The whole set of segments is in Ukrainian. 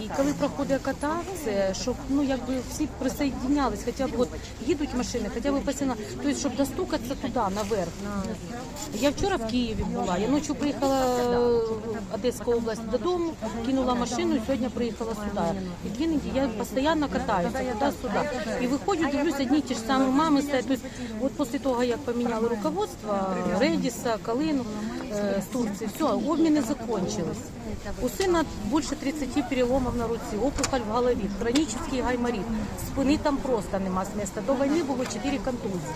І коли проходить кота, це щоб ну якби всі присоединялись, хоча б от їдуть машини, хоча б постійно, тобто щоб достукатися туди, наверх. Я вчора в Києві була. Я ночі приїхала в Одеську область додому, кинула машину і сьогодні приїхала сюди. І дві неділі я постійно катаюся туди-сюди. І виходжу, дивлюсь, одні ті ж самі мами стоять. Тобто, от після того, як поміняли руководство Редіса, Калину е, з Турції, все, обміни закончились. У сина більше 30 переломів на руці, опухоль в голові, хронічний гайморит. Спини там просто нема з міста. До війни було 4 контузії.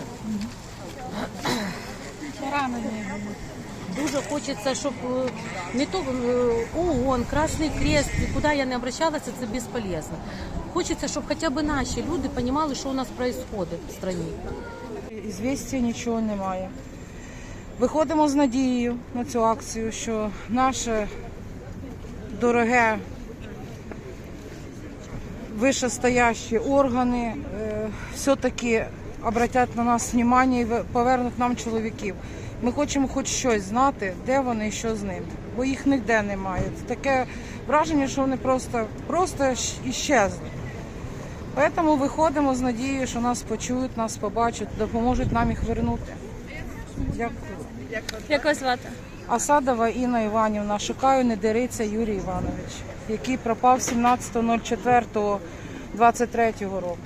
Дуже хочеться, щоб е, не то е, ООН, Красний Крест, куди я не обращалася, це безполезно. Хочеться, щоб хоча б наші люди розуміли, що у нас відбувається в країні. Ізвістя нічого немає. Виходимо з надією на цю акцію, що наше дороге вищестоящі органи е, все-таки обратять на нас увагу і повернуть нам чоловіків. Ми хочемо хоч щось знати, де вони і що з ними, бо їх ніде немає. Таке враження, що вони просто, просто іщезли. Тому виходимо з надією, що нас почують, нас побачать, допоможуть нам їх вернути. Дякую. Як вас звати? Асадова Інна Іванівна, шукаю не дериться Юрій Іванович, який пропав 17.04.23 року.